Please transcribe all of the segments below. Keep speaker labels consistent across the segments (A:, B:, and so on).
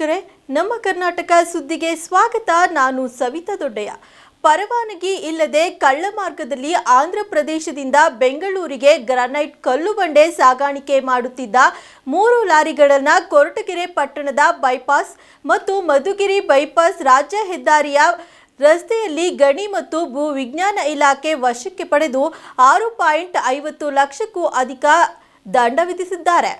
A: ವೀಕ್ಷಕರೇ, ನಮ್ಮ ಕರ್ನಾಟಕ ಸುದ್ದಿಗೆ ಸ್ವಾಗತ. ನಾನು ಸವಿತಾ ದೊಡ್ಡಯ್ಯ. ಪರವಾನಗಿ ಇಲ್ಲದೆ ಕಳ್ಳ ಮಾರ್ಗದಲ್ಲಿ ಆಂಧ್ರ ಪ್ರದೇಶದಿಂದ ಬೆಂಗಳೂರಿಗೆ ಗ್ರಾನೈಟ್ ಕಲ್ಲು ಬಂಡೆ ಸಾಗಾಣಿಕೆ ಮಾಡುತ್ತಿದ್ದ ಮೂರು ಲಾರಿಗಳನ್ನು ಕೊರಟಗೆರೆ ಪಟ್ಟಣದ ಬೈಪಾಸ್ ಮತ್ತು ಮಧುಗಿರಿ ಬೈಪಾಸ್ ರಾಜ್ಯ ಹೆದ್ದಾರಿಯ ರಸ್ತೆಯಲ್ಲಿ ಗಣಿ ಮತ್ತು ಭೂ ವಿಜ್ಞಾನ ಇಲಾಖೆ ವಶಕ್ಕೆ ಪಡೆದು ಆರು ಪಾಯಿಂಟ್ ಐವತ್ತು ಲಕ್ಷಕ್ಕೂ ಅಧಿಕ ದಂಡ ವಿಧಿಸಿದ್ದಾರೆ.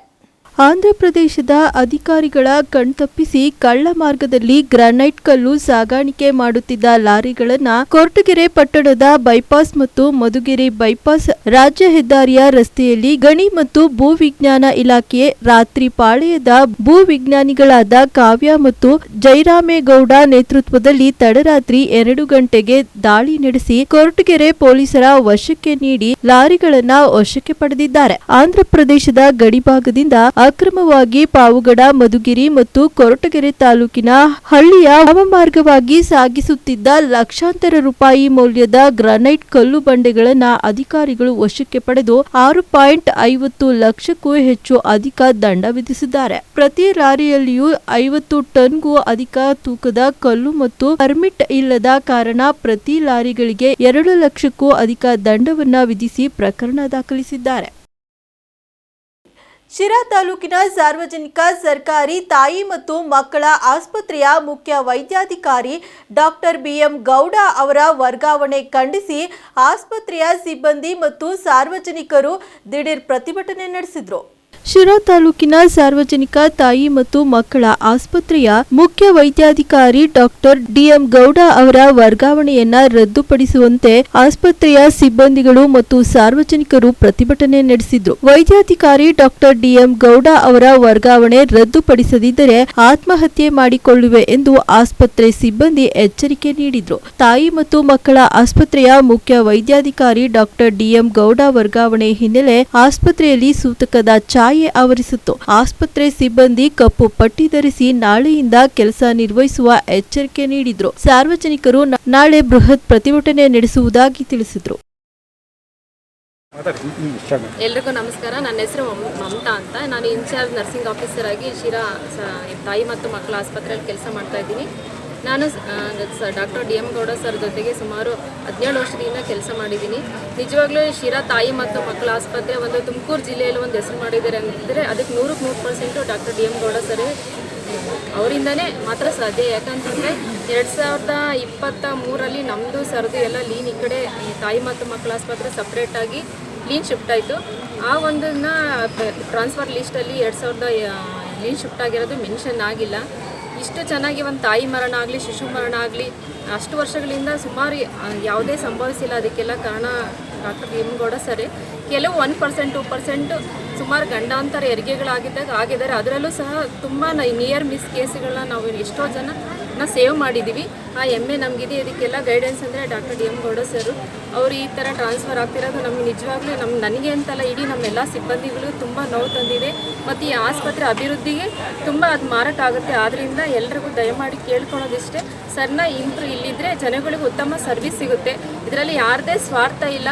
A: ಆಂಧ್ರ ಪ್ರದೇಶದ ಅಧಿಕಾರಿಗಳ ಕಣ್ತಪ್ಪಿಸಿ ಕಳ್ಳ ಮಾರ್ಗದಲ್ಲಿ ಗ್ರಾನೈಟ್ ಕಲ್ಲು ಸಾಗಾಣಿಕೆ ಮಾಡುತ್ತಿದ್ದ ಲಾರಿಗಳನ್ನ ಕೊರಟಗೆರೆ ಪಟ್ಟಣದ ಬೈಪಾಸ್ ಮತ್ತು ಮಧುಗಿರಿ ಬೈಪಾಸ್ ರಾಜ್ಯ ಹೆದ್ದಾರಿಯ ರಸ್ತೆಯಲ್ಲಿ ಗಣಿ ಮತ್ತು ಭೂ ವಿಜ್ಞಾನ ಇಲಾಖೆ ರಾತ್ರಿ ಪಾಳೆಯದ ಭೂ ವಿಜ್ಞಾನಿಗಳಾದ ಕಾವ್ಯ ಮತ್ತು ಜೈರಾಮೇಗೌಡ ನೇತೃತ್ವದಲ್ಲಿ ತಡರಾತ್ರಿ ಎರಡು ಗಂಟೆಗೆ ದಾಳಿ ನಡೆಸಿ ಕೊರಟಗೆರೆ ಪೊಲೀಸರ ವಶಕ್ಕೆ ನೀಡಿ ಲಾರಿಗಳನ್ನ ವಶಕ್ಕೆ ಪಡೆದಿದ್ದಾರೆ. ಆಂಧ್ರಪ್ರದೇಶದ ಗಡಿಭಾಗದಿಂದ ಅಕ್ರಮವಾಗಿ ಪಾವುಗಡ, ಮಧುಗಿರಿ ಮತ್ತು ಕೊರಟಗೆರೆ ತಾಲೂಕಿನ ಹಳ್ಳಿಯ ಅವಮಾರ್ಗವಾಗಿ ಸಾಗಿಸುತ್ತಿದ್ದ ಲಕ್ಷಾಂತರ ರೂಪಾಯಿ ಮೌಲ್ಯದ ಗ್ರಾನೈಟ್ ಕಲ್ಲು ಬಂಡೆಗಳನ್ನು ಅಧಿಕಾರಿಗಳು ವಶಕ್ಕೆ ಪಡೆದು ಆರು ಪಾಯಿಂಟ್ ಐವತ್ತು ಲಕ್ಷಕ್ಕೂ ಹೆಚ್ಚು ಅಧಿಕ ದಂಡ ವಿಧಿಸಿದ್ದಾರೆ. ಪ್ರತಿ ಲಾರಿಯಲ್ಲಿಯೂ ಐವತ್ತು ಟನ್ಗೂ ಅಧಿಕ ತೂಕದ ಕಲ್ಲು ಮತ್ತು ಪರ್ಮಿಟ್ ಇಲ್ಲದ ಕಾರಣ ಪ್ರತಿ ಲಾರಿಗಳಿಗೆ ಎರಡು ಲಕ್ಷಕ್ಕೂ ಅಧಿಕ ದಂಡವನ್ನು ವಿಧಿಸಿ ಪ್ರಕರಣ ದಾಖಲಿಸಿದ್ದಾರೆ. ಶಿರಾ ತಾಲೂಕಿನ ಸಾರ್ವಜನಿಕ, ಸರ್ಕಾರಿ ತಾಯಿ ಮತ್ತು ಮಕ್ಕಳ ಆಸ್ಪತ್ರೆಯ ಮುಖ್ಯ ವೈದ್ಯಾಧಿಕಾರಿ ಡಾಕ್ಟರ್ ಬಿಎಂ ಗೌಡ ಅವರ ವರ್ಗಾವಣೆ ಖಂಡಿಸಿ ಆಸ್ಪತ್ರೆಯ ಸಿಬ್ಬಂದಿ ಮತ್ತು ಸಾರ್ವಜನಿಕರು ದಿಢೀರ್ ಪ್ರತಿಭಟನೆ ನಡೆಸಿದರು. ಶಿರಾ ತಾಲೂಕಿನ ಸಾರ್ವಜನಿಕ ತಾಯಿ ಮತ್ತು ಮಕ್ಕಳ ಆಸ್ಪತ್ರೆಯ ಮುಖ್ಯ ವೈದ್ಯಾಧಿಕಾರಿ ಡಾಕ್ಟರ್ ಡಿಎಂ ಗೌಡ ಅವರ ವರ್ಗಾವಣೆಯನ್ನ ರದ್ದುಪಡಿಸುವಂತೆ ಆಸ್ಪತ್ರೆಯ ಸಿಬ್ಬಂದಿಗಳು ಮತ್ತು ಸಾರ್ವಜನಿಕರು ಪ್ರತಿಭಟನೆ ನಡೆಸಿದ್ರು. ವೈದ್ಯಾಧಿಕಾರಿ ಡಾಕ್ಟರ್ ಡಿಎಂ ಗೌಡ ಅವರ ವರ್ಗಾವಣೆ ರದ್ದುಪಡಿಸದಿದ್ದರೆ ಆತ್ಮಹತ್ಯೆ ಮಾಡಿಕೊಳ್ಳುವೆ ಎಂದು ಆಸ್ಪತ್ರೆ ಸಿಬ್ಬಂದಿ ಎಚ್ಚರಿಕೆ ನೀಡಿದ್ರು. ತಾಯಿ ಮತ್ತು ಮಕ್ಕಳ ಆಸ್ಪತ್ರೆಯ ಮುಖ್ಯ ವೈದ್ಯಾಧಿಕಾರಿ ಡಾಕ್ಟರ್ ಡಿಎಂ ಗೌಡ ವರ್ಗಾವಣೆ ಹಿನ್ನೆಲೆ ಆಸ್ಪತ್ರೆಯಲ್ಲಿ ಸೂತಕದ ಛಾಯೆ ಆವರಿಸಿತ್ತು. ಆಸ್ಪತ್ರೆ ಸಿಬ್ಬಂದಿ ಕಪ್ಪು ಪಟ್ಟಿ ಧರಿಸಿ ನಾಳೆಯಿಂದ ಕೆಲಸ ನಿರ್ವಹಿಸುವ ಎಚ್ಚರಿಕೆ ನೀಡಿದ್ರು. ಸಾರ್ವಜನಿಕರು ನಾಳೆ ಬೃಹತ್ ಪ್ರತಿಭಟನೆ ನಡೆಸುವುದಾಗಿ ತಿಳಿಸಿದ್ರು.
B: ಎಲ್ರಿಗೂ ನಮಸ್ಕಾರ. ನನ್ನ ಹೆಸರು ಮಮ್- ಮಮತಾ ಅಂತ. ನಾನು ಇನ್ಚಾರ್ಜ್ ನರ್ಸಿಂಗ್ ಆಫೀಸರ್ ಆಗಿ ಶಿರಾ ತಾಯಿ ಮತ್ತು ಮಕ್ಕಳ ಆಸ್ಪತ್ರೆಯಲ್ಲಿ ಕೆಲಸ ಮಾಡ್ತಾ ಇದ್ದೀನಿ. ನಾನು doctor D M Gowda sir ಜೊತೆಗೆ ಸುಮಾರು ಹದಿನೇಳು ವರ್ಷದಿಂದ ಕೆಲಸ ಮಾಡಿದ್ದೀನಿ. ನಿಜವಾಗ್ಲೂ ಶಿರಾ ತಾಯಿ ಮತ್ತು ಮಕ್ಕಳ ಆಸ್ಪತ್ರೆ ಒಂದು ತುಮಕೂರು ಜಿಲ್ಲೆಯಲ್ಲಿ ಒಂದು ಹೆಸರು ಮಾಡಿದ್ದಾರೆ ಅಂತಂದರೆ ಅದಕ್ಕೆ ನೂರಕ್ಕೆ ನೂರು percent doctor D M Gowda sir ಅವರಿಂದನೇ ಮಾತ್ರ ಸಾಧ್ಯ. ಯಾಕಂತಂದರೆ ಎರಡು ಸಾವಿರದ ಇಪ್ಪತ್ತ ಮೂರಲ್ಲಿ ನಮ್ಮದು ಸರ್ದು ಎಲ್ಲ ಲೀನ್ ಈ ಕಡೆ ತಾಯಿ ಮತ್ತು ಮಕ್ಕಳ ಆಸ್ಪತ್ರೆ ಸಪ್ರೇಟಾಗಿ ಲೀನ್ ಶಿಫ್ಟ್ ಆಯಿತು. ಆ ಒಂದನ್ನ ಟ್ರಾನ್ಸ್ಫರ್ ಲಿಸ್ಟಲ್ಲಿ ಎರಡು ಸಾವಿರದ ಲೀನ್ ಶಿಫ್ಟ್ ಆಗಿರೋದು ಮೆನ್ಷನ್ ಆಗಿಲ್ಲ. ಇಷ್ಟು ಚೆನ್ನಾಗಿ ಒಂದು ತಾಯಿ ಮರಣ ಆಗಲಿ, ಶಿಶು ಮರಣ ಆಗಲಿ, ಅಷ್ಟು ವರ್ಷಗಳಿಂದ ಸುಮಾರು ಯಾವುದೇ ಸಂಭವಿಸಿಲ್ಲ. ಅದಕ್ಕೆಲ್ಲ ಕಾರಣ ಡಾಕ್ಟರ್ ಭೀಮಗೌಡ ಸರಿ. ಕೆಲವು ಒನ್ ಪರ್ಸೆಂಟ್, ಟು ಪರ್ಸೆಂಟು ಸುಮಾರು ಗಂಡಾಂತರ ಹೆರಿಗೆಗಳಾಗಿದ್ದಾಗ ಆಗಿದ್ದಾರೆ. ಅದರಲ್ಲೂ ಸಹ ತುಂಬ ನಿಯರ್ ಮಿಸ್ ಕೇಸ್ಗಳನ್ನ ನಾವು ಎಷ್ಟೋ ಜನ ಸೇವ್ ಮಾಡಿದ್ದೀವಿ ಆ ಹೆಮ್ಮೆ ನಮಗಿದೆ. ಇದಕ್ಕೆಲ್ಲ ಗೈಡೆನ್ಸ್ ಅಂದರೆ doctor D M Gowda sir ಅವರು ಈ ಥರ ಟ್ರಾನ್ಸ್ಫರ್ ಆಗ್ತಿರೋದು ನಮ್ಗೆ ನಿಜವಾಗ್ಲೂ ನಮ್ಮ ನನಗೆ ಅಂತಲ್ಲ ಇಡೀ ನಮ್ಮೆಲ್ಲ ಸಿಬ್ಬಂದಿಗಳು ತುಂಬ ನೋವು ತಂದಿದೆ. ಮತ್ತು ಈ ಆಸ್ಪತ್ರೆ ಅಭಿವೃದ್ಧಿಗೆ ತುಂಬ ಅದು ಮಾರಾಟ ಆಗುತ್ತೆ. ಆದ್ದರಿಂದ ಎಲ್ರಿಗೂ ದಯಮಾಡಿ ಕೇಳ್ಕೊಳೋದಿಷ್ಟೇ ಸರ್ನ ಇಂಪ್ರೂ, ಇಲ್ಲಿದ್ರೆ ಜನಗಳಿಗೆ ಉತ್ತಮ ಸರ್ವಿಸ್ ಸಿಗುತ್ತೆ. ಇದರಲ್ಲಿ ಯಾರದೇ ಸ್ವಾರ್ಥ ಇಲ್ಲ.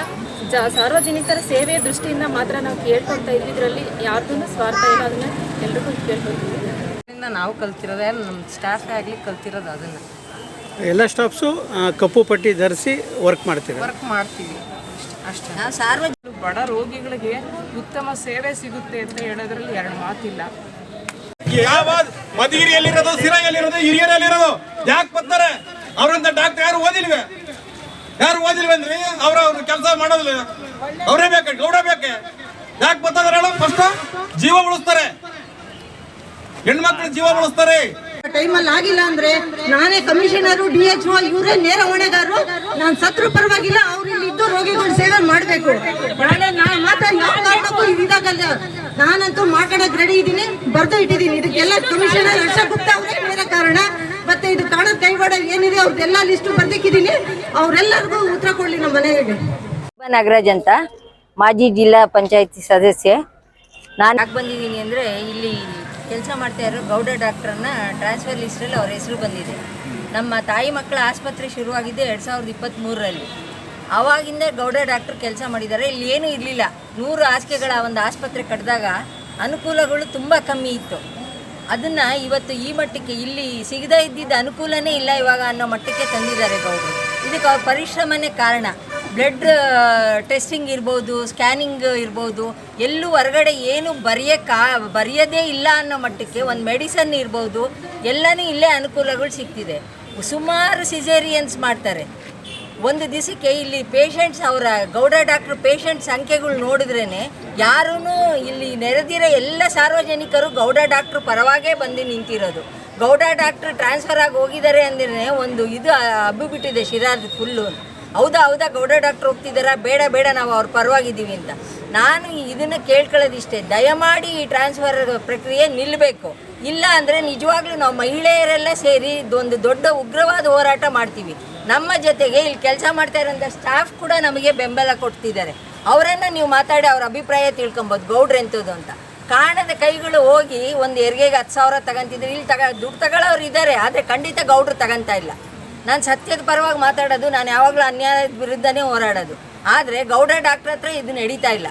B: ಜ, ಸಾರ್ವಜನಿಕರ ಸೇವೆಯ ದೃಷ್ಟಿಯಿಂದ ಮಾತ್ರ ನಾವು ಕೇಳ್ಕೊಳ್ತಾ ಇದ್ದಿದ್ರಲ್ಲಿ ಯಾರ್ದೂ ಸ್ವಾರ್ಥ ಇಲ್ಲ. ಅದನ್ನು ಎಲ್ರಿಗೂ ಕೇಳ್ಕೊತೀವಿ
C: ಇಂದ ನಾವು ಕಲ್ತಿರೋದೇ ನಮ್ಮ ಸ್ಟಾಫೇ ಆಗಲಿ ಕಲ್ತಿರೋದು ಅದನ್ನು.
D: ಎಲ್ಲ ಸ್ಟಾಫ್ಸು ಕಪ್ಪು ಪಟ್ಟಿ ಧರಿಸಿ ವರ್ಕ್ ಮಾಡ್ತೀವಿ
C: ವರ್ಕ್ ಮಾಡ್ತೀವಿ. ಅಷ್ಟೇ ಸಾರ್ವಜನಿಕ ಬಡ ರೋಗಿಗಳಿಗೆ ಉತ್ತಮ ಸೇವೆ ಸಿಗುತ್ತೆ ಅಂತ ಹೇಳೋದ್ರಲ್ಲಿ ಎರಡು ಮಾತಿಲ್ಲ.
E: ಯಾವ ಮಧುಗಿರಿಯಲ್ಲಿರೋದು ಸಿರಾಯಲ್ಲಿರೋದು ಹಿರಿಯರಲ್ಲಿರೋದು? ಯಾಕೆ ಬರ್ತಾರೆ? ಅವರಂತ ಡಾಕ್ಟರ್ ಯಾರು ಓದಿಲ್ವೇ? ಯಾರು ಓದಿಲ್ವೇನ್ರಿ ಅವ್ರ ಅವ್ರ ಕೆಲಸ ಮಾಡೋದಿಲ್ಲ. ಅವರೇ ಬೇಕು? ಗೌಡ ಬೇಕೆ? ಯಾಕೆ ಬರ್ತಾರೆ ಹೇಳು ಫಸ್ಟ್ ಜೀವ ಉಳಿಸ್ತಾರೆ. ಹೆಣ್ಮಕ್ಳು ಜೀವ ಉಳಿಸ್ತಾರೆ.
F: ಟೈಮಲ್ಲಿ ಆಗಿಲ್ಲ ಅಂದ್ರೆ ನಾನೇ ಕಮಿಷನರು ಡಿ ಎಚ್ ಓ ಇವರೇ ನೇರ ಹೊಣೆಗಾರರು. ನಾನು ಸತ್ರು ಪರವಾಗಿಲ್ಲ ಅವ್ರು ಇಲ್ಲಿ ಇದ್ದು ರೋಗಿಗಳ ಸೇವೆ ಮಾಡಬೇಕು. ನಾಳೆ ನಾನು ಮಾತ್ರ ಯಾವ ಕಾರಣಕ್ಕೂ ಇದಾಗಲ್ಲ ನಾನಂತೂ ಮಾತಾಡಕ್ ರೆಡಿ ಇದ್ದೀನಿ ಬರ್ದು ಇಟ್ಟಿದ್ದೀನಿ. ಇದಕ್ಕೆಲ್ಲ ಕಮಿಷನರ್ ಹರ್ಷ ಗುಪ್ತಾ ಅವರೇ ನೇರ ಕಾರಣ. ಮತ್ತೆ ಇದು ಕಾಣ ಕೈವಾಡ ಏನಿದೆ ಅವ್ರದ್ದೆಲ್ಲ ಲಿಸ್ಟ್ ಬರ್ದಿಕ್ಕಿದ್ದೀನಿ. ಅವರೆಲ್ಲರಿಗೂ ಉತ್ತರ ಕೊಡ್ಲಿ ನಮ್ಮ ಮನೆಗೆ.
G: ನಾಗರಾಜ್ ಅಂತ ಮಾಜಿ ಜಿಲ್ಲಾ ಪಂಚಾಯತಿ ಸದಸ್ಯೆ. ನಾನು ಯಾಕೆ ಬಂದಿದ್ದೀನಿ ಅಂದರೆ ಇಲ್ಲಿ ಕೆಲಸ ಮಾಡ್ತಾ ಇರೋ ಗೌಡ ಡಾಕ್ಟ್ರನ್ನ ಟ್ರಾನ್ಸ್ಫರ್ ಲಿಸ್ಟಲ್ಲಿ ಅವ್ರ ಹೆಸರು ಬಂದಿದೆ. ನಮ್ಮ ತಾಯಿ ಮಕ್ಕಳ ಆಸ್ಪತ್ರೆ ಶುರುವಾಗಿದ್ದೆ ಎರಡು ಸಾವಿರದ ಇಪ್ಪತ್ತ್ಮೂರರಲ್ಲಿ ಆವಾಗಿಂದ ಗೌಡ ಡಾಕ್ಟ್ರು ಕೆಲಸ ಮಾಡಿದ್ದಾರೆ. ಇಲ್ಲಿ ಏನೂ ಇರಲಿಲ್ಲ. ನೂರು ಹಾಸಿಗೆಗಳ ಒಂದು ಆಸ್ಪತ್ರೆ ಕಟ್ಟಿದಾಗ ಅನುಕೂಲಗಳು ತುಂಬ ಕಮ್ಮಿ ಇತ್ತು. ಅದನ್ನು ಇವತ್ತು ಈ ಮಟ್ಟಕ್ಕೆ ಇಲ್ಲಿ ಸಿಗದೇ ಇದ್ದಿದ್ದ ಅನುಕೂಲನೇ ಇಲ್ಲ ಇವಾಗ ಅನ್ನೋ ಮಟ್ಟಕ್ಕೆ ತಂದಿದ್ದಾರೆ ಗೌಡರು. ಇದಕ್ಕೆ ಅವ್ರ ಪರಿಶ್ರಮನೇ ಕಾರಣ. ಬ್ಲಡ್ ಟೆಸ್ಟಿಂಗ್ ಇರ್ಬೋದು ಸ್ಕ್ಯಾನಿಂಗ್ ಇರ್ಬೋದು, ಎಲ್ಲೂ ಹೊರಗಡೆ ಏನು ಬರೆಯೋಕ್ಕಾ ಬರೆಯೋದೇ ಇಲ್ಲ ಅನ್ನೋ ಮಟ್ಟಕ್ಕೆ ಒಂದು ಮೆಡಿಸನ್ ಇರ್ಬೋದು, ಎಲ್ಲನೂ ಇಲ್ಲೇ ಅನುಕೂಲಗಳು ಸಿಗ್ತಿದೆ. ಸುಮಾರು ಸಿಜೇರಿಯನ್ಸ್ ಮಾಡ್ತಾರೆ. ಒಂದು ದಿವಸಕ್ಕೆ ಇಲ್ಲಿ ಪೇಷಂಟ್ಸ್ ಅವರ ಗೌಡ ಡಾಕ್ಟ್ರ್ ಪೇಷಂಟ್ ಸಂಖ್ಯೆಗಳು ನೋಡಿದ್ರೇ ಯಾರೂ ಇಲ್ಲಿ ನೆರೆದಿರೋ ಎಲ್ಲ ಸಾರ್ವಜನಿಕರು ಗೌಡ ಡಾಕ್ಟ್ರು ಪರವಾಗೇ ಬಂದು ನಿಂತಿರೋದು. ಗೌಡ ಡಾಕ್ಟ್ರ್ ಟ್ರಾನ್ಸ್ಫರ್ ಆಗಿ ಹೋಗಿದ್ದಾರೆ ಅಂದ್ರೆ ಒಂದು ಇದು ಹಬ್ಬಿಬಿಟ್ಟಿದೆ ಶಿರಾದ ಫುಲ್ಲು. ಹೌದಾ ಹೌದಾ, ಗೌಡ ಡಾಕ್ಟ್ರ್ ಹೋಗ್ತಿದ್ದಾರಾ? ಬೇಡ ಬೇಡ, ನಾವು ಅವ್ರ ಪರವಾಗಿದ್ದೀವಿ ಅಂತ. ನಾನು ಇದನ್ನು ಕೇಳ್ಕೊಳ್ಳೋದಿಷ್ಟೇ. ದಯಮಾಡಿ ಈ ಟ್ರಾನ್ಸ್ಫರ್ ಪ್ರಕ್ರಿಯೆ ನಿಲ್ಲಬೇಕು ಇಲ್ಲ ಅಂದರೆ ನಿಜವಾಗ್ಲೂ ನಾವು ಮಹಿಳೆಯರೆಲ್ಲ ಸೇರಿ ಒಂದು ದೊಡ್ಡ ಉಗ್ರವಾದ ಹೋರಾಟ ಮಾಡ್ತೀವಿ. ನಮ್ಮ ಜೊತೆಗೆ ಇಲ್ಲಿ ಕೆಲಸ ಮಾಡ್ತಾ ಇರೋಂಥ ಸ್ಟಾಫ್ ಕೂಡ ನಮಗೆ ಬೆಂಬಲ ಕೊಡ್ತಿದ್ದಾರೆ. ಅವರನ್ನು ನೀವು ಮಾತಾಡಿ ಅವ್ರ ಅಭಿಪ್ರಾಯ ತಿಳ್ಕೊಬೋದು ಗೌಡ್ರೆಂಥದ್ದು ಅಂತ. ಕಾಣದ ಕೈಗಳು ಹೋಗಿ ಒಂದು ಎರಿಗೆಗೆ ಹತ್ತು ಸಾವಿರ ತಗೊಂತಿದ್ರು. ಇಲ್ಲಿ ತಗ, ದುಡ್ಡು ತಗೊಳ್ಳೋರು ಇದ್ದಾರೆ, ಆದರೆ ಖಂಡಿತ ಗೌಡ್ರು ತಗೊಂತ ಇಲ್ಲ. ನಾನು ಸತ್ಯದ ಪರವಾಗಿ ಮಾತಾಡೋದು, ನಾನು ಯಾವಾಗಲೂ ಅನ್ಯಾಯದ ವಿರುದ್ಧನೇ ಹೋರಾಡೋದು. ಆದರೆ ಗೌಡ ಡಾಕ್ಟ್ರ್ ಹತ್ರ ಇದು ನಡೀತಾ ಇಲ್ಲ.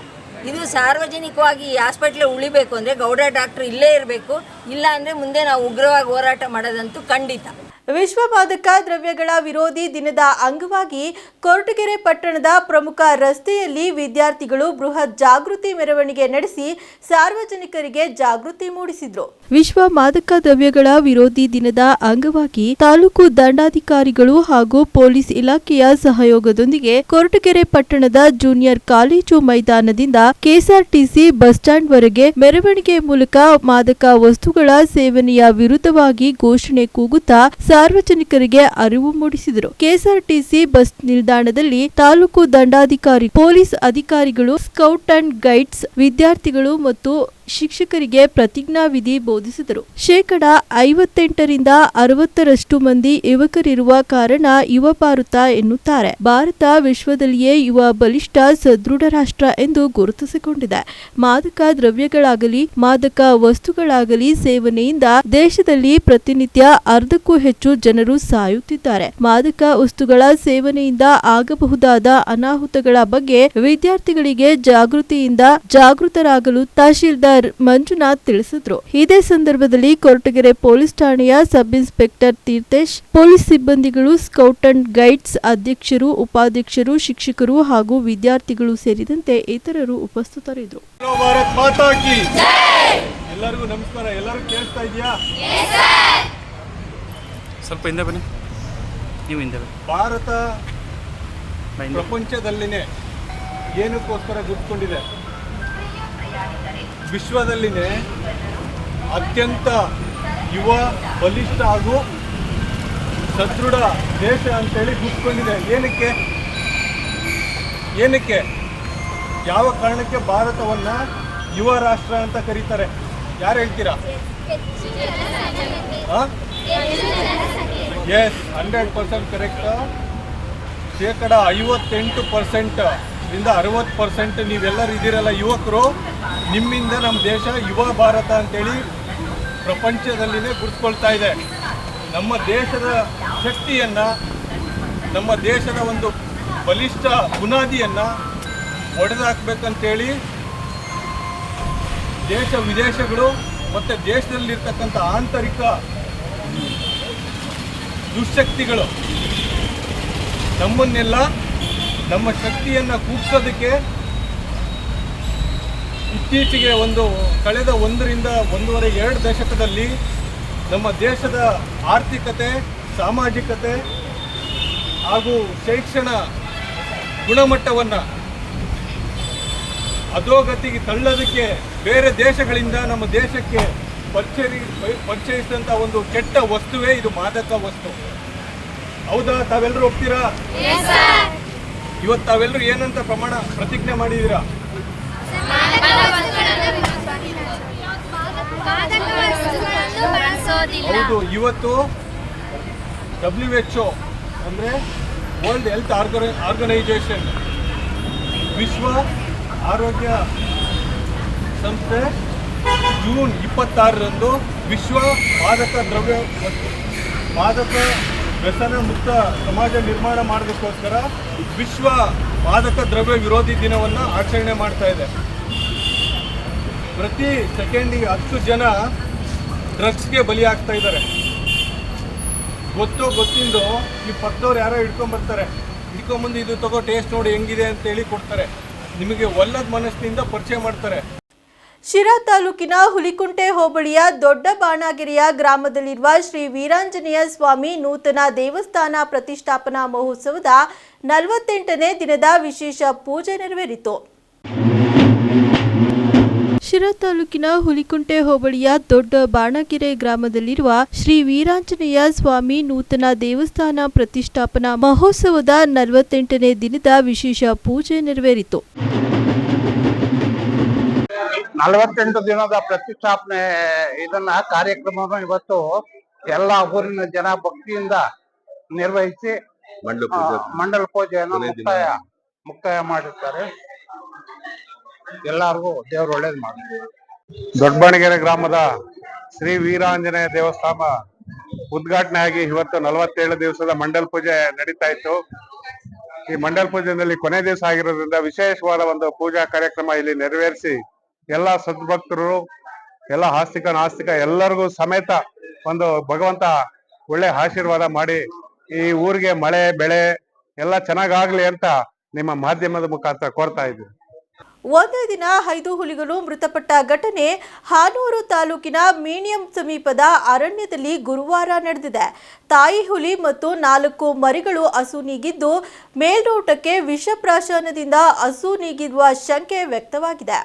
G: ಇದು ಸಾರ್ವಜನಿಕವಾಗಿ ಈ ಹಾಸ್ಪಿಟ್ಲ್ ಉಳಿಬೇಕು ಅಂದರೆ ಗೌಡ ಡಾಕ್ಟ್ರ್ ಇಲ್ಲೇ ಇರಬೇಕು. ಇಲ್ಲ ಅಂದರೆ ಮುಂದೆ ನಾವು ಉಗ್ರವಾಗಿ ಹೋರಾಟ ಮಾಡೋದಂತೂ ಖಂಡಿತ.
A: ವಿಶ್ವ ಮಾದಕ ದ್ರವ್ಯಗಳ ವಿರೋಧಿ ದಿನದ ಅಂಗವಾಗಿ ಕೊರಟಗೆರೆ ಪಟ್ಟಣದ ಪ್ರಮುಖ ರಸ್ತೆಯಲ್ಲಿ ವಿದ್ಯಾರ್ಥಿಗಳು ಬೃಹತ್ ಜಾಗೃತಿ ಮೆರವಣಿಗೆ ನಡೆಸಿ ಸಾರ್ವಜನಿಕರಿಗೆ ಜಾಗೃತಿ ಮೂಡಿಸಿದ್ರು. ವಿಶ್ವ ಮಾದಕ ದ್ರವ್ಯಗಳ ವಿರೋಧಿ ದಿನದ ಅಂಗವಾಗಿ ತಾಲೂಕು ದಂಡಾಧಿಕಾರಿಗಳು ಹಾಗೂ ಪೊಲೀಸ್ ಇಲಾಖೆಯ ಸಹಯೋಗದೊಂದಿಗೆ ಕೊರಟಗೆರೆ ಪಟ್ಟಣದ ಜೂನಿಯರ್ ಕಾಲೇಜು ಮೈದಾನದಿಂದ ಕೆಎಸ್ಆರ್ಟಿಸಿ ಬಸ್ ಸ್ಟ್ಯಾಂಡ್ ವರೆಗೆ ಮೆರವಣಿಗೆ ಮೂಲಕ ಮಾದಕ ವಸ್ತುಗಳ ಸೇವನೆಯ ವಿರುದ್ಧವಾಗಿ ಘೋಷಣೆ ಕೂಗುತ್ತಾ ಸಾರ್ವಜನಿಕರಿಗೆ ಅರಿವು ಮೂಡಿಸಿದರು. ಕೆಎಸ್ಆರ್ಟಿಸಿ ಬಸ್ ನಿಲ್ದಾಣದಲ್ಲಿ ತಾಲೂಕು ದಂಡಾಧಿಕಾರಿ, ಪೊಲೀಸ್ ಅಧಿಕಾರಿಗಳು, ಸ್ಕೌಟ್ ಅಂಡ್ ಗೈಡ್ಸ್ ವಿದ್ಯಾರ್ಥಿಗಳು ಮತ್ತು ಶಿಕ್ಷಕರಿಗೆ ಪ್ರತಿಜ್ಞಾವಿಧಿ ಬೋಧಿಸಿದರು. ಶೇಕಡ ಐವತ್ತೆಂಟರಿಂದ ಅರವತ್ತರಷ್ಟು ಮಂದಿ ಯುವಕರಿರುವ ಕಾರಣ ಯುವ ಭಾರತ ಎನ್ನುತ್ತಾರೆ. ಭಾರತ ವಿಶ್ವದಲ್ಲಿಯೇ ಯುವ ಬಲಿಷ್ಠ ಸದೃಢ ರಾಷ್ಟ್ರ ಎಂದು ಗುರುತಿಸಿಕೊಂಡಿದೆ. ಮಾದಕ ದ್ರವ್ಯಗಳಾಗಲಿ, ಮಾದಕ ವಸ್ತುಗಳಾಗಲಿ ಸೇವನೆಯಿಂದ ದೇಶದಲ್ಲಿ ಪ್ರತಿನಿತ್ಯ ಅರ್ಧಕ್ಕೂ ಹೆಚ್ಚು ಜನರು ಸಾಯುತ್ತಿದ್ದಾರೆ. ಮಾದಕ ವಸ್ತುಗಳ ಸೇವನೆಯಿಂದ ಆಗಬಹುದಾದ ಅನಾಹುತಗಳ ಬಗ್ಗೆ ವಿದ್ಯಾರ್ಥಿಗಳಿಗೆ ಜಾಗೃತಿಯಿಂದ ಜಾಗೃತರಾಗಲು ತಹಶೀಲ್ದಾರ್ ಮಂಜುನಾಥ್ ತಿಳಿಸಿದ್ರು. ಇದೇ ಸಂದರ್ಭದಲ್ಲಿ ಕೊರಟಗೆರೆ ಪೊಲೀಸ್ ಠಾಣೆಯ ಸಬ್ ಇನ್ಸ್ಪೆಕ್ಟರ್ ತೀರ್ಥೇಶ್ ಪೊಲೀಸ್ ಸಿಬ್ಬಂದಿಗಳು ಸ್ಕೌಟ್ ಅಂಡ್ ಗೈಡ್ಸ್ ಅಧ್ಯಕ್ಷರು ಉಪಾಧ್ಯಕ್ಷರು ಶಿಕ್ಷಕರು ಹಾಗೂ ವಿದ್ಯಾರ್ಥಿಗಳು ಸೇರಿದಂತೆ ಇತರರು ಉಪಸ್ಥಿತರಿದ್ದರು.
E: ಎಲ್ಲರಿಗೂ ನಮಸ್ಕಾರ. ಎಲ್ಲರೂ ಕೇಳಿಸ್ತಾ ಇದೆಯಾ
H: ಸ್ವಲ್ಪ ಹಿಂದೆ ಬನ್ನಿ. ನೀವು ಹಿಂದೆ ಬನ್ನಿ.
E: ಭಾರತ ಪ್ರಪಂಚದಲ್ಲಿನೇ ಏನಕ್ಕೋಸ್ಕರ ಗುರ್ತ್ಕೊಂಡಿದೆ? ವಿಶ್ವದಲ್ಲಿನೇ ಅತ್ಯಂತ ಯುವ, ಬಲಿಷ್ಠ ಹಾಗೂ ಸದೃಢ ದೇಶ ಅಂತೇಳಿ ಗುರ್ತ್ಕೊಂಡಿದೆ ಏನಕ್ಕೆ? ಏನಕ್ಕೆ? ಯಾವ ಕಾರಣಕ್ಕೆ ಭಾರತವನ್ನು ಯುವ ರಾಷ್ಟ್ರ ಅಂತ ಕರೀತಾರೆ? ಯಾರು ಹೇಳ್ತೀರಾ? ಎಸ್ ಹಂಡ್ರೆಡ್ ಪರ್ಸೆಂಟ್ ಕರೆಕ್ಟ್ ಶೇಕಡ ಐವತ್ತೆಂಟು ಪರ್ಸೆಂಟ್ ಇಂದ ಅರವತ್ತು ಪರ್ಸೆಂಟ್ ನೀವೆಲ್ಲರೂ ಇದ್ದೀರಲ್ಲ ಯುವಕರು, ನಿಮ್ಮಿಂದ ನಮ್ಮ ದೇಶ ಯುವ ಭಾರತ ಅಂತೇಳಿ ಪ್ರಪಂಚದಲ್ಲಿನೇ ಗುರುತಿಸ್ಕೊಳ್ತಾ ಇದೆ. ನಮ್ಮ ದೇಶದ ಶಕ್ತಿಯನ್ನು, ನಮ್ಮ ದೇಶದ ಒಂದು ಬಲಿಷ್ಠ ಬುನಾದಿಯನ್ನು ಒಡೆದಾಕ್ಬೇಕಂತೇಳಿ ದೇಶ ವಿದೇಶಗಳು ಮತ್ತು ದೇಶದಲ್ಲಿರ್ತಕ್ಕಂಥ ಆಂತರಿಕ ದುಶ್ಶಕ್ತಿಗಳು ನಮ್ಮನ್ನೆಲ್ಲ ನಮ್ಮ ಶಕ್ತಿಯನ್ನು ಕೂಗಿಸೋದಕ್ಕೆ ಇತ್ತೀಚೆಗೆ ಒಂದು ಕಳೆದ ಒಂದರಿಂದ ಒಂದೂವರೆ ಎರಡು ದಶಕದಲ್ಲಿ ನಮ್ಮ ದೇಶದ ಆರ್ಥಿಕತೆ, ಸಾಮಾಜಿಕತೆ ಹಾಗೂ ಶೈಕ್ಷಣ ಗುಣಮಟ್ಟವನ್ನು ಅಧೋಗತಿಗೆ ತಳ್ಳೋದಕ್ಕೆ ಬೇರೆ ದೇಶಗಳಿಂದ ನಮ್ಮ ದೇಶಕ್ಕೆ ಪರಿಚಯ ಪರಿಚಯಿಸಿದಂಥ ಒಂದು ಕೆಟ್ಟ ವಸ್ತುವೇ ಇದು ಮಾದಕ ವಸ್ತು. ಹೌದಾ ತಾವೆಲ್ಲರೂ ಒಪ್ತೀರಾ? ಇವತ್ತು ತಾವೆಲ್ಲರೂ ಏನಂತ ಪ್ರಮಾಣ ಪ್ರತಿಜ್ಞೆ ಮಾಡಿದ್ದೀರಾ? ಹೌದು, ಇವತ್ತು ಡಬ್ಲ್ಯೂ ಎಚ್ ಒ ಅಂದರೆ ವರ್ಲ್ಡ್ ಹೆಲ್ತ್ ಆರ್ಗನೈ ಆರ್ಗನೈಜೇಷನ್ ವಿಶ್ವ ಆರೋಗ್ಯ ಸಂಸ್ಥೆ ಜೂನ್ ಇಪ್ಪತ್ತಾರರಂದು ವಿಶ್ವ ಮಾದಕ ದ್ರವ್ಯ ಮಾದಕ ವ್ಯಸನ ಮುಕ್ತ ಸಮಾಜ ನಿರ್ಮಾಣ ಮಾಡೋದಕ್ಕೋಸ್ಕರ ವಿಶ್ವ ಮಾದಕ ದ್ರವ್ಯ ವಿರೋಧಿ ದಿನವನ್ನು ಆಚರಣೆ ಮಾಡ್ತಾ ಇದೆ. ಪ್ರತಿ ಸೆಕೆಂಡಿಗೆ ಹತ್ತು ಜನ ಡ್ರಗ್ಸ್ಗೆ ಬಲಿಯಾಗ್ತಾ ಇದ್ದಾರೆ. ಗೊತ್ತೋ ಗೊತ್ತಿಂದು ಈ ಪಕ್ಕದವ್ರು ಯಾರೋ ಹಿಡ್ಕೊಂಬರ್ತಾರೆ ಹಿಡ್ಕೊಂಬಂದು ಇದು ತಗೋ ಟೇಸ್ಟ್ ನೋಡಿ ಹೆಂಗಿದೆ ಅಂತ ಹೇಳಿ ಕೊಡ್ತಾರೆ. ನಿಮಗೆ ಒಲ್ಲದ ಮನಸ್ಸಿನಿಂದ ಪರಿಚಯ ಮಾಡ್ತಾರೆ.
A: ಶಿರಾ ತಾಲೂಕಿನ ಹುಲಿಕುಂಟೆ ಹೋಬಳಿಯ ದೊಡ್ಡ ಬಾಣಗೆರೆಯ ಗ್ರಾಮದಲ್ಲಿರುವ ಶ್ರೀ ವೀರಾಂಜನೇಯ ಸ್ವಾಮಿ ನೂತನ ದೇವಸ್ಥಾನ ಪ್ರತಿಷ್ಠಾಪನಾ ಮಹೋತ್ಸವದ ನಲವತ್ತೆಂಟನೇ ದಿನದ ವಿಶೇಷ ಪೂಜೆ ನೆರವೇರಿತು. ಶಿರಾ ತಾಲೂಕಿನ ಹುಲಿಕುಂಟೆ ಹೋಬಳಿಯ ದೊಡ್ಡ ಬಾಣಗೆರೆ ಗ್ರಾಮದಲ್ಲಿರುವ ಶ್ರೀ ವೀರಾಂಜನೇಯ ಸ್ವಾಮಿ ನೂತನ ದೇವಸ್ಥಾನ ಪ್ರತಿಷ್ಠಾಪನಾ ಮಹೋತ್ಸವದ ನಲವತ್ತೆಂಟನೇ ದಿನದ ವಿಶೇಷ ಪೂಜೆ ನೆರವೇರಿತು.
I: ನಲವತ್ತೆಂಟು ದಿನದ ಪ್ರತಿಷ್ಠಾಪನೆ ಇದನ್ನ ಕಾರ್ಯಕ್ರಮವನ್ನು ಇವತ್ತು ಎಲ್ಲ ಊರಿನ ಜನ ಭಕ್ತಿಯಿಂದ ನಿರ್ವಹಿಸಿ ಮಂಡಲ ಪೂಜೆಯನ್ನು ಮುಕ್ತಾಯ ಮುಕ್ತಾಯ ಮಾಡಿರ್ತಾರೆ. ಎಲ್ಲರಿಗೂ ದೇವರು ಒಳ್ಳೇದು ಮಾಡಿ. ದೊಡ್ಡಬಣಗೆರೆ ಗ್ರಾಮದ ಶ್ರೀ ವೀರಾಂಜನೇಯ ದೇವಸ್ಥಾನ ಉದ್ಘಾಟನೆ ಆಗಿ ಇವತ್ತು ನಲವತ್ತೇಳು ದಿವಸದ ಮಂಡಲ ಪೂಜೆ ನಡೀತಾ ಇತ್ತು. ಈ ಮಂಡಲ ಪೂಜೆಯಲ್ಲಿ ಕೊನೆ ದಿವಸ ಆಗಿರೋದ್ರಿಂದ ವಿಶೇಷವಾದ ಒಂದು ಪೂಜಾ ಕಾರ್ಯಕ್ರಮ ಇಲ್ಲಿ ನೆರವೇರಿಸಿ ಎಲ್ಲ ಸದ್ಭಕ್ತರು, ಎಲ್ಲ ಆಸ್ತಿಕ ನಾಸ್ತಿಕ ಎಲ್ಲರಿಗೂ ಸಮೇತ ಒಂದು ಭಗವಂತ ಒಳ್ಳೆ ಆಶೀರ್ವಾದ ಮಾಡಿ ಈ ಊರಿಗೆ ಮಳೆ, ಬೆಳೆ ಎಲ್ಲ ಚೆನ್ನಾಗಾಗ್ಲಿ ಅಂತ ನಿಮ್ಮ ಮಾಧ್ಯಮದ ಮುಖಾಂತರ ಕೋರ್ತಾ ಇದ್ದೀವಿ
A: ಒಂದೇ ದಿನ ಐದು ಹುಲಿಗಳು ಮೃತಪಟ್ಟ ಘಟನೆ ಹಾನೂರು ತಾಲೂಕಿನ ಮೀನಿಯಂ ಸಮೀಪದ ಅರಣ್ಯದಲ್ಲಿ ಗುರುವಾರ ನಡೆದಿದೆ. ತಾಯಿ ಹುಲಿ ಮತ್ತು ನಾಲ್ಕು ಮರಿಗಳು ಹಸು ನೀಗಿದ್ದು ಮೇಲ್ನೋಟಕ್ಕೆ ವಿಷಪ್ರಾಶನದಿಂದ ಹಸು ನೀಗಿರುವ ಶಂಕೆ ವ್ಯಕ್ತವಾಗಿದೆ.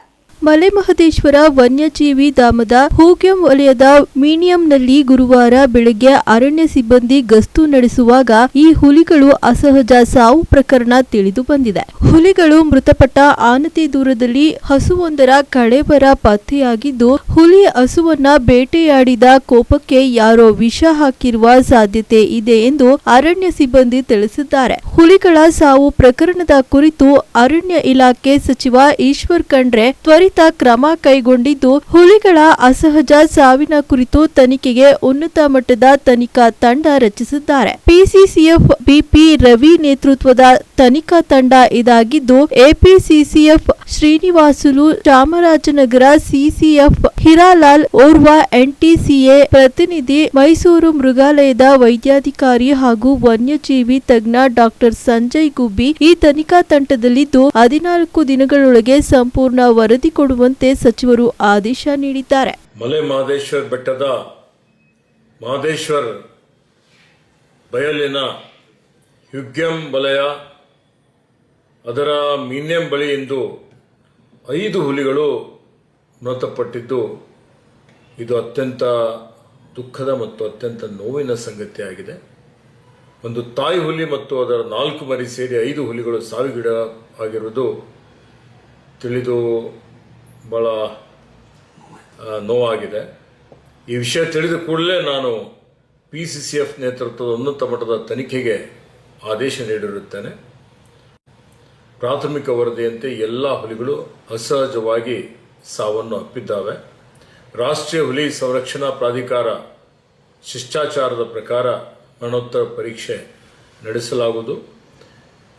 A: ಮಲೆಮಹದೇಶ್ವರ ವನ್ಯಜೀವಿ ಧಾಮದ ಹೂಗ್ಯಂ ವಲಯದ ಮೀನಿಯಂನಲ್ಲಿ ಗುರುವಾರ ಬೆಳಗ್ಗೆ ಅರಣ್ಯ ಸಿಬ್ಬಂದಿ ಗಸ್ತು ನಡೆಸುವಾಗ ಈ ಹುಲಿಗಳು ಅಸಹಜ ಸಾವು ಪ್ರಕರಣ ತಿಳಿದು ಬಂದಿದೆ. ಹುಲಿಗಳು ಮೃತಪಟ್ಟ ಆನತಿ ದೂರದಲ್ಲಿ ಹಸುವೊಂದರ ಕಳೆಬರ ಪತ್ತೆಯಾಗಿದ್ದು, ಹುಲಿ ಹಸುವನ್ನ ಬೇಟೆಯಾಡಿದ ಕೋಪಕ್ಕೆ ಯಾರೋ ವಿಷ ಹಾಕಿರುವ ಸಾಧ್ಯತೆ ಇದೆ ಎಂದು ಅರಣ್ಯ ಸಿಬ್ಬಂದಿ ತಿಳಿಸಿದ್ದಾರೆ. ಹುಲಿಗಳ ಸಾವು ಪ್ರಕರಣದ ಕುರಿತು ಅರಣ್ಯ ಇಲಾಖೆ ಸಚಿವ ಈಶ್ವರ್ ಖಂಡ್ರೆ ತ್ವರಿತ ಕ್ರಮ ಕೈಗೊಂಡಿದ್ದು, ಹುಲಿಗಳ ಅಸಹಜ ಸಾವಿನ ಕುರಿತು ತನಿಖೆಗೆ ಉನ್ನತ ಮಟ್ಟದ ತನಿಖಾ ತಂಡ ರಚಿಸಿದ್ದಾರೆ. ಪಿಸಿಸಿಎಫ್ ಬಿಪಿ ರವಿ ನೇತೃತ್ವದ ತನಿಖಾ ತಂಡ ಇದಾಗಿದ್ದು ಎಪಿಸಿಸಿಎಫ್ ಶ್ರೀನಿವಾಸುಲು ಚಾಮರಾಜನಗರ ಸಿಸಿಎಫ್ ಹಿರಾಲಾಲ್ ಓರ್ವ ಎನ್ಟಿಸಿಎ ಪ್ರತಿನಿಧಿ, ಮೈಸೂರು ಮೃಗಾಲಯದ ವೈದ್ಯಾಧಿಕಾರಿ ಹಾಗೂ ವನ್ಯಜೀವಿ ತಜ್ಞ ಡಾಕ್ಟರ್ ಸಂಜಯ್ ಗುಬ್ಬಿ ಈ ತನಿಖಾ ತಂಡದಲ್ಲಿದ್ದು, ಹದಿನಾಲ್ಕು ದಿನಗಳೊಳಗೆ ಸಂಪೂರ್ಣ ವರದಿ ಕೊಡುವಂತೆ ಸಚಿವರು ಆದೇಶ ನೀಡಿದ್ದಾರೆ.
J: ಮಲೆ ಮಹದೇಶ್ವರ ಬೆಟ್ಟದ ಮಹದೇಶ್ವರ್ ಬಯಲಿನ ಯುಗ್ಯಂ ವಲಯ, ಅದರ ಮೀನ್ಯಂ ಬಳಿ ಇಂದು ಐದು ಹುಲಿಗಳು ಮೃತಪಟ್ಟಿದ್ದು, ಇದು ಅತ್ಯಂತ ದುಃಖದ ಮತ್ತು ಅತ್ಯಂತ ನೋವಿನ ಸಂಗತಿಯಾಗಿದೆ. ಒಂದು ತಾಯಿ ಹುಲಿ ಮತ್ತು ಅದರ ನಾಲ್ಕು ಮರಿ ಸೇರಿ ಐದು ಹುಲಿಗಳು ಸಾವಿಗಿಡ ಆಗಿರುವುದು ತಿಳಿದು ಭಾಳ ನೋವಾಗಿದೆ. ಈ ವಿಷಯ ತಿಳಿದ ಕೂಡಲೇ ನಾನು ಪಿ ಸಿ ಸಿ ಎಫ್ ನೇತೃತ್ವದ ಉನ್ನತ ಮಟ್ಟದ ತನಿಖೆಗೆ ಆದೇಶ ನೀಡಿರುತ್ತೇನೆ. ಪ್ರಾಥಮಿಕ ವರದಿಯಂತೆ ಎಲ್ಲ ಹುಲಿಗಳು ಅಸಹಜವಾಗಿ ಸಾವನ್ನು ಅಪ್ಪಿದ್ದಾವೆ. ರಾಷ್ಟ್ರೀಯ ಹುಲಿ ಸಂರಕ್ಷಣಾ ಪ್ರಾಧಿಕಾರ ಶಿಷ್ಟಾಚಾರದ ಪ್ರಕಾರ ಮರಣೋತ್ತರ ಪರೀಕ್ಷೆ ನಡೆಸಲಾಗುವುದು.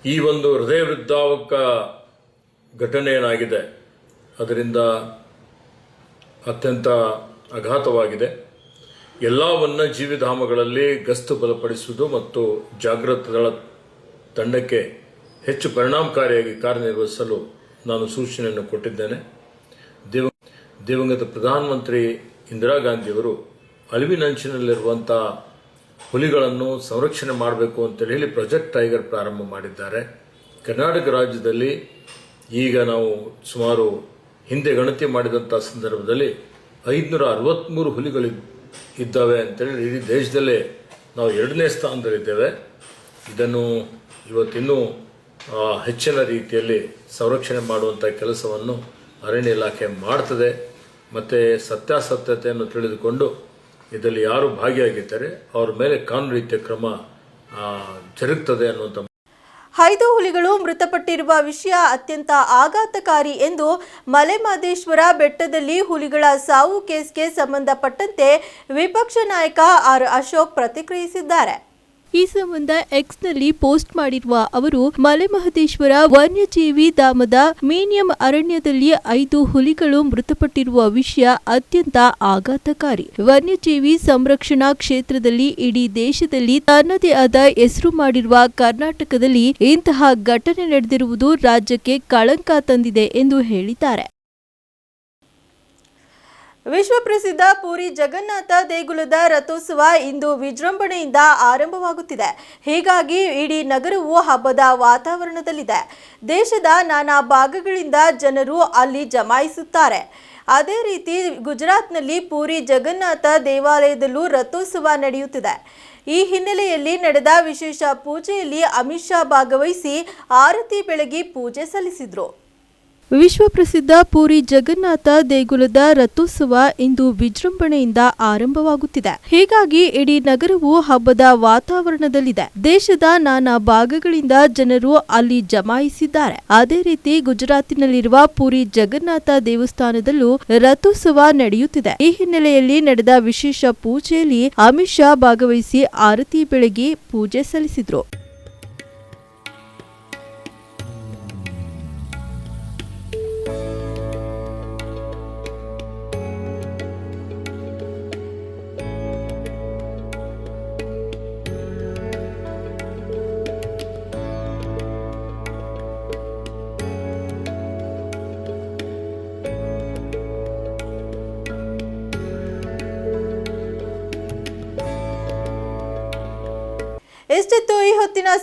J: ಈ ಒಂದು ಹೃದಯ ವೃದ್ಧಾವಕ ಘಟನೆ ಏನಾಗಿದೆ? ಅದರಿಂದ ಅತ್ಯಂತ ಆಘಾತವಾಗಿದೆ ಎಲ್ಲ ವನ್ಯಜೀವಿಧಾಮಗಳಲ್ಲಿ ಗಸ್ತು ಬಲಪಡಿಸುವುದು ಮತ್ತು ಜಾಗೃತ ದಳ ತಂಡಕ್ಕೆ ಹೆಚ್ಚು ಪರಿಣಾಮಕಾರಿಯಾಗಿ ಕಾರ್ಯನಿರ್ವಹಿಸಲು ನಾನು ಸೂಚನೆಯನ್ನು ಕೊಟ್ಟಿದ್ದೇನೆ. ದಿವ ದಿವಂಗತ ಪ್ರಧಾನಮಂತ್ರಿ ಇಂದಿರಾ ಗಾಂಧಿಯವರು ಅಳಿವಿನಂಚಿನಲ್ಲಿರುವಂಥ ಹುಲಿಗಳನ್ನು ಸಂರಕ್ಷಣೆ ಮಾಡಬೇಕು ಅಂತ ಹೇಳಿ ಪ್ರಾಜೆಕ್ಟ್ ಟೈಗರ್ ಪ್ರಾರಂಭ ಮಾಡಿದ್ದಾರೆ. ಕರ್ನಾಟಕ ರಾಜ್ಯದಲ್ಲಿ ಈಗ ನಾವು ಸುಮಾರು ಹಿಂದೆ ಗಣತಿ ಮಾಡಿದಂಥ ಸಂದರ್ಭದಲ್ಲಿ ಐದುನೂರ ಅರವತ್ತ್ಮೂರು ಹುಲಿಗಳು ಇದ್ದಾವೆ ಅಂತೇಳಿ ಇಡೀ ದೇಶದಲ್ಲೇ ನಾವು ಎರಡನೇ ಸ್ಥಾನದಲ್ಲಿದ್ದೇವೆ. ಇದನ್ನು ಇವತ್ತಿನ್ನೂ ಹೆಚ್ಚಿನ ರೀತಿಯಲ್ಲಿ ಸಂರಕ್ಷಣೆ ಮಾಡುವಂಥ ಕೆಲಸವನ್ನು ಅರಣ್ಯ ಇಲಾಖೆ ಮಾಡ್ತದೆ. ಮತ್ತು ಸತ್ಯಾಸತ್ಯತೆಯನ್ನು ತಿಳಿದುಕೊಂಡು ಇದರಲ್ಲಿ ಯಾರು ಭಾಗಿಯಾಗಿದ್ದಾರೆ ಅವರ ಮೇಲೆ ಕಾನೂನು ರೀತಿಯ ಕ್ರಮ ಜರುಗ್ತದೆ ಅನ್ನುವಂಥ
A: ಐದು ಹುಲಿಗಳು ಮೃತಪಟ್ಟಿರುವ ವಿಷಯ ಅತ್ಯಂತ ಆಘಾತಕಾರಿ ಎಂದು ಮಲೆಮಹದೇಶ್ವರ ಬೆಟ್ಟದಲ್ಲಿ ಹುಲಿಗಳ ಸಾವು ಕೇಸ್ಗೆ ಸಂಬಂಧಪಟ್ಟಂತೆ ವಿಪಕ್ಷ ನಾಯಕ ಆರ್ ಅಶೋಕ್ ಪ್ರತಿಕ್ರಿಯಿಸಿದ್ದಾರೆ. ಈ ಸಂಬಂಧ ಎಕ್ಸ್ನಲ್ಲಿ ಪೋಸ್ಟ್ ಮಾಡಿರುವ ಅವರು ಮಲೆ ಮಹದೇಶ್ವರ ವನ್ಯಜೀವಿ ಧಾಮದ ಮೀನಿಯಂ ಅರಣ್ಯದಲ್ಲಿ ಐದು ಹುಲಿಗಳು ಮೃತಪಟ್ಟಿರುವ ವಿಷಯ ಅತ್ಯಂತ ಆಘಾತಕಾರಿ. ವನ್ಯಜೀವಿ ಸಂರಕ್ಷಣಾ ಕ್ಷೇತ್ರದಲ್ಲಿ ಇಡೀ ದೇಶದಲ್ಲಿ ತನ್ನದೇ ಆದ ಹೆಸರು ಮಾಡಿರುವ ಕರ್ನಾಟಕದಲ್ಲಿ ಇಂತಹ ಘಟನೆ ನಡೆದಿರುವುದು ರಾಜ್ಯಕ್ಕೆ ಕಳಂಕ ತಂದಿದೆ ಎಂದು ಹೇಳಿದ್ದಾರೆ. ವಿಶ್ವ ಪ್ರಸಿದ್ಧ ಪುರಿ ಜಗನ್ನಾಥ ದೇಗುಲದ ರಥೋತ್ಸವ ಇಂದು ವಿಜೃಂಭಣೆಯಿಂದ ಆರಂಭವಾಗುತ್ತಿದೆ. ಹೀಗಾಗಿ ಇಡೀ ನಗರವು ಹಬ್ಬದ ವಾತಾವರಣದಲ್ಲಿದೆ. ದೇಶದ ನಾನಾ ಭಾಗಗಳಿಂದ ಜನರು ಅಲ್ಲಿ ಜಮಾಯಿಸುತ್ತಾರೆ. ಅದೇ ರೀತಿ ಗುಜರಾತ್ನಲ್ಲಿ ಪೂರಿ ಜಗನ್ನಾಥ ದೇವಾಲಯದಲ್ಲೂ ರಥೋತ್ಸವ ನಡೆಯುತ್ತಿದೆ. ಈ ಹಿನ್ನೆಲೆಯಲ್ಲಿ ನಡೆದ ವಿಶೇಷ ಪೂಜೆಯಲ್ಲಿ ಅಮಿತ್ ಶಾ ಭಾಗವಹಿಸಿ ಆರತಿ ಬೆಳಗಿ ಪೂಜೆ ಸಲ್ಲಿಸಿದರು. ವಿಶ್ವ ಪ್ರಸಿದ್ಧ ಪೂರಿ ಜಗನ್ನಾಥ ದೇಗುಲದ ರಥೋತ್ಸವ ಇಂದು ವಿಜೃಂಭಣೆಯಿಂದ ಆರಂಭವಾಗುತ್ತಿದೆ. ಹೀಗಾಗಿ ಇಡೀ ನಗರವು ಹಬ್ಬದ ವಾತಾವರಣದಲ್ಲಿದೆ. ದೇಶದ ನಾನಾ ಭಾಗಗಳಿಂದ ಜನರು ಅಲ್ಲಿ ಜಮಾಯಿಸಿದ್ದಾರೆ. ಅದೇ ರೀತಿ ಗುಜರಾತಿನಲ್ಲಿರುವ ಪೂರಿ ಜಗನ್ನಾಥ ದೇವಸ್ಥಾನದಲ್ಲೂ ರಥೋತ್ಸವ ನಡೆಯುತ್ತಿದೆ. ಈ ಹಿನ್ನೆಲೆಯಲ್ಲಿ ನಡೆದ ವಿಶೇಷ ಪೂಜೆಯಲ್ಲಿ ಅಮಿತ್ ಶಾ ಭಾಗವಹಿಸಿ ಆರತಿ ಬೆಳಗಿ ಪೂಜೆ ಸಲ್ಲಿಸಿದ್ರು.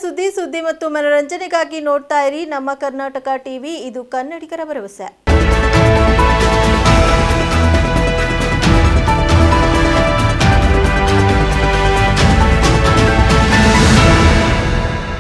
A: ಸುದ್ದಿ ಸುದ್ದಿ ಮತ್ತು ಮನರಂಜನೆಗಾಗಿ ನೋಡ್ತಾ ಇರಿ. ನಮ್ಮ ಕರ್ನಾಟಕ ಟಿವಿ ಇದು ಕನ್ನಡಿಗರ ಭರವಸೆ.